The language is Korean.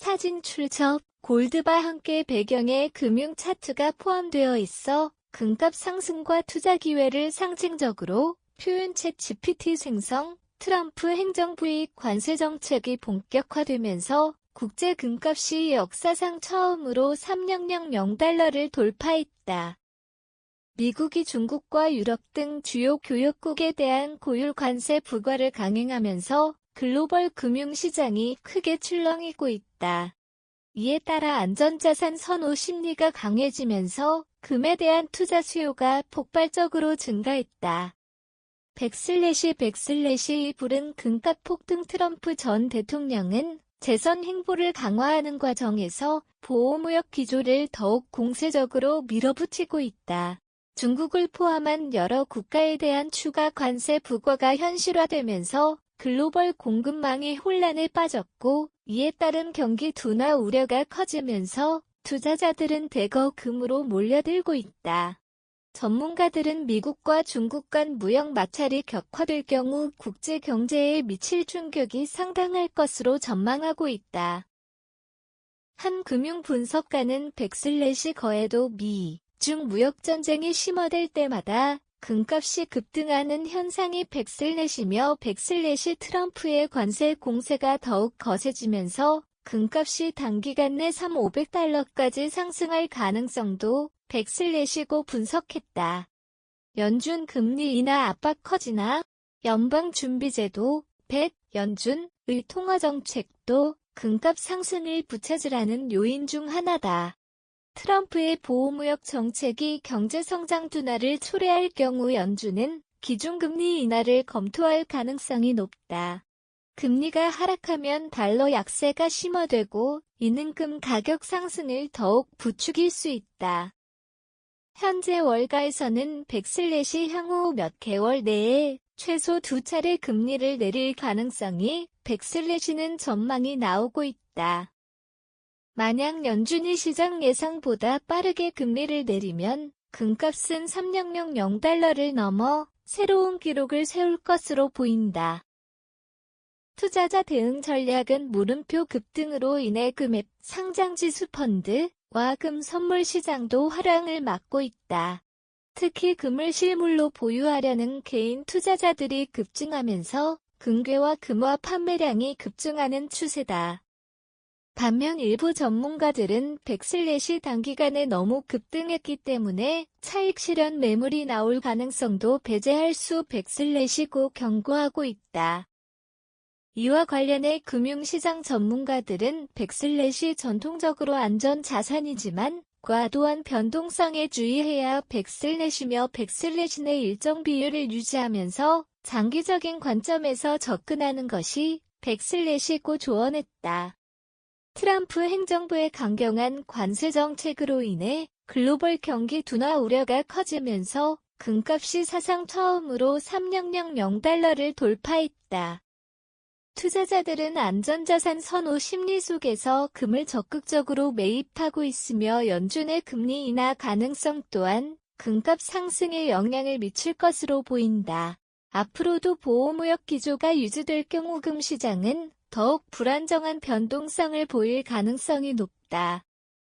사진 출처 골드바 함께 배경에 금융 차트가 포함되어 있어 금값 상승과 투자 기회를 상징적으로 표현챗 GPT 생성, 트럼프 행정부의 관세 정책이 본격화되면서 국제 금값이 역사상 처음으로 3000달러를 돌파했다. 미국이 중국과 유럽 등 주요 교역국에 대한 고율 관세 부과를 강행하면서 글로벌 금융시장이 크게 출렁이고 있다. 이에 따라 안전자산 선호 심리가 강해지면서 금에 대한 투자 수요가 폭발적으로 증가했다. 백슬래시 백슬래시 부른 금값 폭등 트럼프 전 대통령은 재선 행보를 강화하는 과정에서 보호무역 기조를 더욱 공세적으로 밀어붙이고 있다. 중국을 포함한 여러 국가에 대한 추가 관세 부과가 현실화되면서 글로벌 공급망이 혼란에 빠졌고 이에 따른 경기 둔화 우려가 커지면서 투자자들은 대거 금으로 몰려들고 있다. 전문가들은 미국과 중국 간 무역 마찰이 격화될 경우 국제 경제에 미칠 충격이 상당할 것으로 전망하고 있다. 한 금융 분석가는 백슬래시 거에도 미, 중 무역 전쟁이 심화될 때마다 금값이 급등하는 현상이 백슬래시며 백슬래시 트럼프의 관세 공세가 더욱 거세지면서 금값이 단기간 내 3, 500달러까지 상승할 가능성도 백슬래시고 분석했다. 연준 금리 인하 압박 커지나 연방준비제도, 백, 연준의 통화정책도 금값 상승을 부채질하는 요인 중 하나다. 트럼프의 보호무역 정책이 경제성장 둔화를 초래할 경우 연준은 기준금리 인하를 검토할 가능성이 높다. 금리가 하락하면 달러 약세가 심화되고 이는 금 가격 상승을 더욱 부추길 수 있다. 현재 월가에서는 백슬렛이 향후 몇 개월 내에 최소 두 차례 금리를 내릴 가능성이 백슬렛이는 전망이 나오고 있다. 만약 연준이 시장 예상보다 빠르게 금리를 내리면 금값은 3000달러를 넘어 새로운 기록을 세울 것으로 보인다. 투자자 대응 전략은 물음표 급등으로 인해 금앱 상장지수 펀드와 금 선물 시장도 화랑을 맞고 있다. 특히 금을 실물로 보유하려는 개인 투자자들이 급증하면서 금괴와 금화 판매량이 급증하는 추세다. 반면 일부 전문가들은 백슬렛이 단기간에 너무 급등했기 때문에 차익 실현 매물이 나올 가능성도 배제할 수 백슬렛이고 경고하고 있다. 이와 관련해 금융시장 전문가들은 백슬렛이 전통적으로 안전 자산이지만 과도한 변동성에 주의해야 백슬렛이며 백슬렛인의 일정 비율을 유지하면서 장기적인 관점에서 접근하는 것이 백슬렛이고 조언했다. 트럼프 행정부의 강경한 관세 정책으로 인해 글로벌 경기 둔화 우려가 커지면서 금값이 사상 처음으로 300달러를 돌파했다. 투자자들은 안전자산 선호 심리 속에서 금을 적극적으로 매입하고 있으며 연준의 금리 인하 가능성 또한 금값 상승에 영향을 미칠 것으로 보인다. 앞으로도 보호무역 기조가 유지될 경우 금 시장은 더욱 불안정한 변동성을 보일 가능성이 높다.